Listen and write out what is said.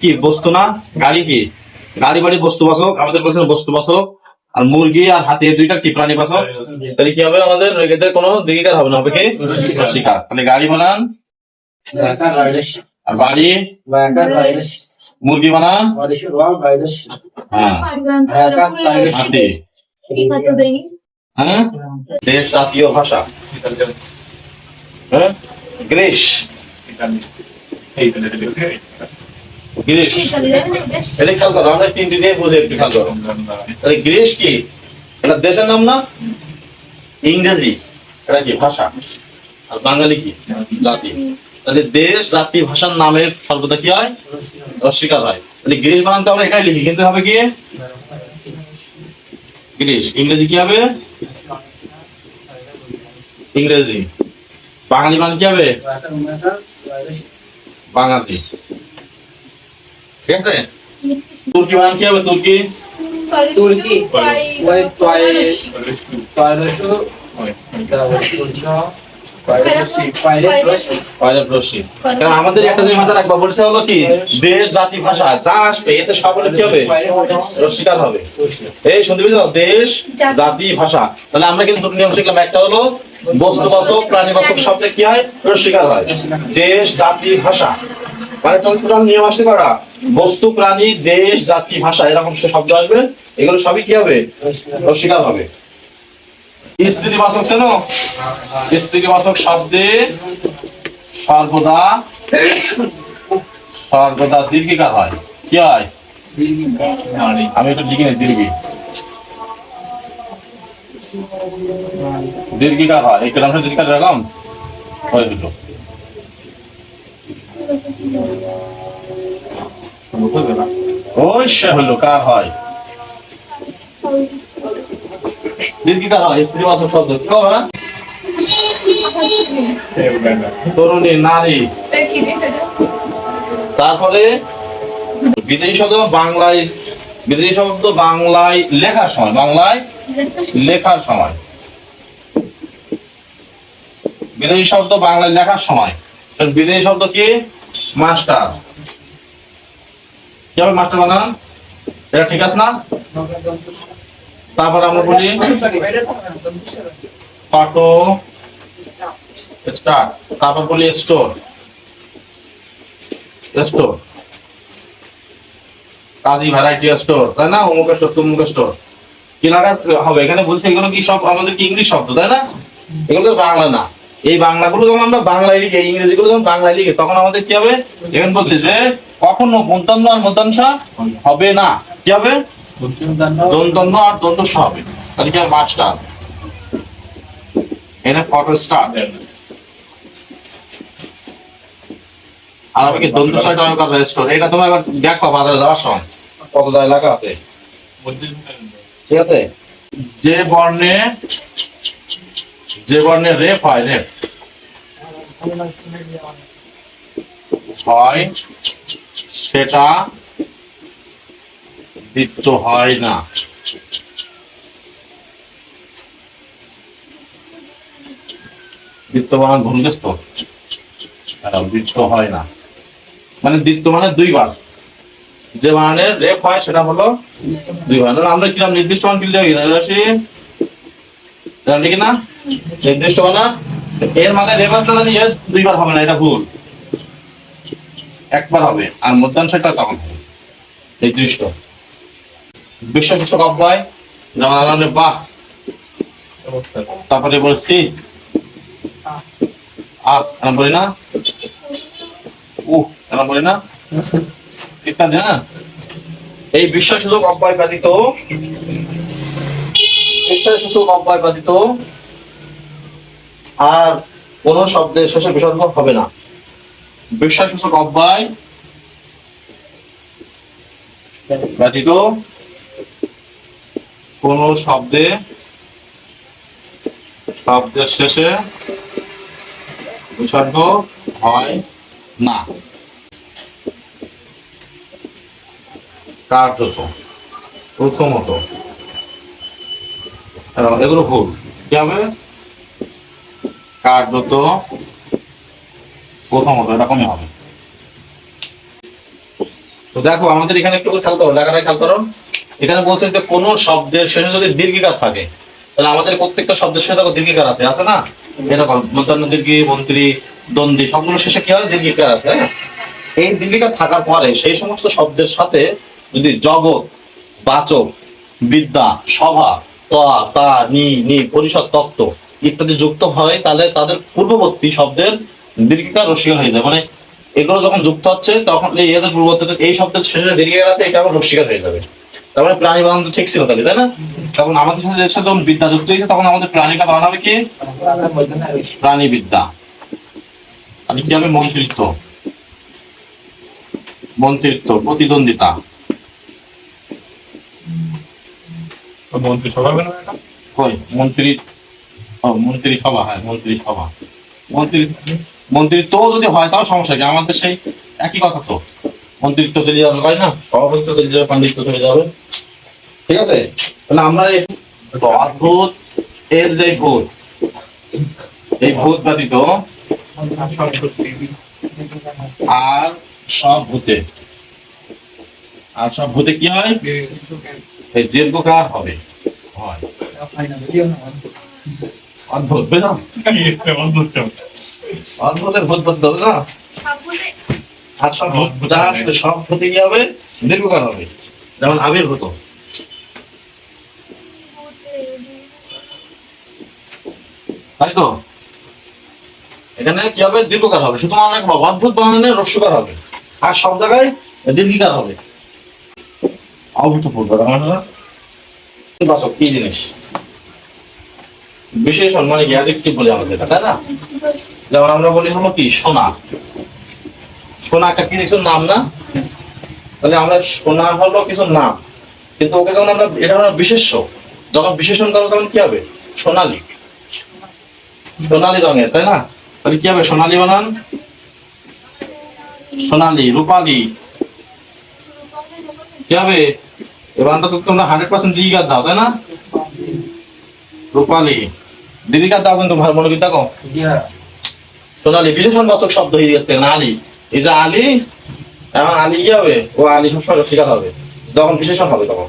কি, বস্তু না? গাড়ি কি? গাড়ি বাড়ি বস্তু বাসক, আমাদের বলছেন বস্তু বাসক, আর মুরগি আর হাতি দুইটা কি প্রাণী বাসক? তাহলে কি হবে আমাদের? কোনো দিকিকার হবে না, হবে কি? শিকার তাহলে গাড়ি বানান। আর বাড়ি? মুরগি বানান? হ্যাঁ। হাতি। হ্যাঁ? দেশ জাতীয় ভাষা। হ্যাঁ? গ্রিস এটা খেয়াল করো, আমরা তিনটি দিয়ে বুঝে একটু খেয়াল করো। তাহলে গ্রিস কি? এটা দেশের নাম না? ইংরেজি। এটা কি ভাষা? আর বাঙালি কি? জাতি। তাহলে দেশ, জাতি, ভাষার নামের সর্বদা কি হয়? অস্বীকার হয়। তাহলে গ্রিস বানানতে আমরা এটাই লিখি, কিন্তু হবে কি? গ্রিস ইংরেজি কি হবে? ইংরেজি। বাঙালি মানে কি হবে. বাঙালি। ঠিক আছে? তুর্কি মানে কি হবে? তুর্কি. Beides. পাইলট রশি। কারণ আমাদের একটা যে মাথা রাখবা বলছে হলো কি দেশ জাতি ভাষা যা আসবে এতে সকলে কি হবে? রসিকার হবে। এই শুনতে পেয়েছ? দেশ জাতি। ভাষা। তাহলে আমরা কিন্তু দুটো নিয়ম শিখলাম। একটা হলো বস্তুবাচক প্রাণীবাচক শব্দে কি হয়? রসিকার হয়। দেশ জাতি ভাষা। মানে টোটাল নিয়ম আসতে পারা। বস্তু, প্রাণী, দেশ, জাতি, ভাষা, এরকম শব্দ আসবে, এগুলো সবই কি হবে? রসিকার হবে। স্ত্রীবাচক চেনো? স্ত্রীবাচক শব্দে সর্বদা সর্বদা দীর্ঘিকার হয়। কি হয়? আমি একটু লিখে নিই, দীর্ঘি। দীর্ঘিকার হয়। এই গ্রামটা দীর্ঘিকার এরকম? হয়ে গেল তারপরে বিদেশি শব্দ বাংলায়, বিদেশি শব্দ বাংলায় লেখার সময়, বাংলায় লেখার সময়। বিদেশি শব্দ বাংলায় লেখার সময়। বিদেশি শব্দ কি? মাস্টার। কি হবে মাস্টার বানান? এটা ঠিক আছে না? তারপর আমরা বলি ফটো স্টার্ট। তারপর বলি store. Store. Kazi variety store, তাই না? অমুক স্টোর তমুক স্টোর। কি লাগা হবে? এখানে বলছে এগুলো কি সব আমাদের কি ইংলিশ শব্দ, তাই না? এগুলো বাংলা না। এই বাংলাগুলো যখন আমরা বাংলায় লিখি ইংরেজি গুলো যখন বাংলায় লিখি তখন আমাদের কি হবে? এখানে বলছে যে কখনো মন্তান্ন আর মন্তাংশা হবে না। কি হবে? দন্তন্য আর দন্তস্ব হবে তাহলে কি মাস্টার ফটো স্টার্ট আর আমি কি দন্ত ছয়টা স্টোর এটা তোমার এবার দেখো বাজারে যাওয়ার সময়। কত দায় লাগা আছে? ঠিক আছে? যে বর্ণে যে বর্ণে রেপ হয় রেপ হয়, সেটা দ্বিত্ব হয় না। দ্বিত্ব বানান ভূমিদস্ত দ্বিত্ব হয় না। মানে দ্বিত্ব মানে দুইবার। যে মানে রেপ হয় সেটা হলো দুইবার। আমরা কীরকম নির্দিষ্ট মান কিনলে রাশি লিখি না? নির্দিষ্ট মানা এর মানে জানি এর দুইবার হবে না, এটা ভুল। একবার হবে, আর মধ্যাংশটা তখন নির্দিষ্ট। অব্যয় যেমন বাহ! তারপরে বলছি, আর এরকম বলি না। উহ বলি না। ইত্যাদি না এই বিশ্বাসসূচক অব্যয় ব্যতীত বিশ্বাসসূচক অব্যয় ব্যতীত আর কোন শব্দের শেষে বিসর্গ হবে না। বিশ্বাসসূচক অব্যয় ব্যতীত কোন শব্দে শব্দের শেষে বিসর্গ হয় না। কার্যত, প্রথমত। এগুলো ভুল। কি হবে? কার্যত প্রথমত এরকমই হবে। তো দেখো, আমাদের এখানে একটু খেয়াল করো লেখাটা খেয়াল করো এখানে বলছে যে কোন শব্দের শেষে যদি দীর্ঘিকার থাকে, তাহলে আমাদের প্রত্যেকটা শব্দের শেষে দেখো দীর্ঘিকার আছে আছে না? এরকম মধ্যাহ্ন দীর্ঘি, মন্ত্রী, দ্বন্দ্বী সবগুলো শেষে কি হয়? দীর্ঘিকার আছে এই দীর্ঘিকার থাকার পরে সেই সমস্ত শব্দের সাথে যদি জগৎ, বাচক, বিদ্যা, সভা, তা তা, নি নি, পরিষদ, তত্ত্ব ইত্যাদি যুক্ত হয় তাহলে তাদের পূর্ববর্তী শব্দের দীর্ঘিকার রসিকা হয়ে যায়। মানে এগুলো যখন যুক্ত হচ্ছে তখন এদের পূর্ববর্তী এই শব্দের শেষে দীর্ঘিকার আছে এটা আবার রসিকার হয়ে যাবে। তার মানে প্রাণী বানান তো ঠিক ছিল তাহলে তাই না? তখন আমাদের সাথে যখন বিদ্যা যুক্ত হয়েছে তখন আমাদের প্রাণীটা বানানো হবে কি? প্রাণী বিদ্যা আর কি হবে? মন্ত্রিত্ব। মন্ত্রিত্ব প্রতিদ্বন্দ্বিতা। মন্ত্রী সভা মন্ত্রী মন্ত্রী সভা হ্যাঁ মন্ত্রী সভা। মন্ত্রী মন্ত্রিত্ব যদি হয় তাও সমস্যা কি? আমাদের সেই একই কথা তো। মন্ত্রিত্ব চলে যাবে হয় না সভাপতিত্ব চলে যাবে পাণ্ডিত্য চলে যাবে। ঠিক আছে? তাহলে আমরা অদ্ভুত এর যে ভূত এই ভূত ব্যতীত আর সব ভূতে। আর সব ভূতে কি হয়? দীর্ঘকার হবে। হয়। অদ্ভুত কেমন? অদ্ভুতের ভূত বলতে হবে না? আর সব যা আসবে সব ভূতে কি হবে? দীর্ঘকাল হবে। যেমন আবির্ভূত। তাই তো? এখানে কি হবে? দীর্ঘকাল হবে। শুধু অনেক অদ্ভুত বানানে রস্যকার হবে। আর সব জায়গায় দীর্ঘিকার হবে। অভূতপূর্ব বাচক কি জিনিস? বিশেষণ মানে কি অ্যাডজেক্টিভ বলে আমাদের তাই না? যেমন আমরা বলি হলো কি, সোনা। সোনা একটা কিছু নাম না? তাহলে আমরা সোনা হলো কিছু নাম। কিন্তু ওকে যখন আমরা, এটা হলো বিশেষ্য। যখন বিশেষণ করব তখন কি হবে? সোনালি। সোনালি রঙের, তাই না? তাহলে কি হবে? সোনালি বানান। সোনালি, রূপালি। কি হবে? এবার তো তোমরা হান্ড্রেড পার্সেন্ট দিঘার দাও, তাই না? রূপালি দীপিকার দাও কিন্তু ভালো মনে দেখো। সোনালী সোনালি বিশেষণ বাচক শব্দ হয়ে গেছে আলী? এই যে আলী এখন আলী কি হবে? ও আলী সবসময় শিকার হবে। যখন বিশেষণ হবে তখন।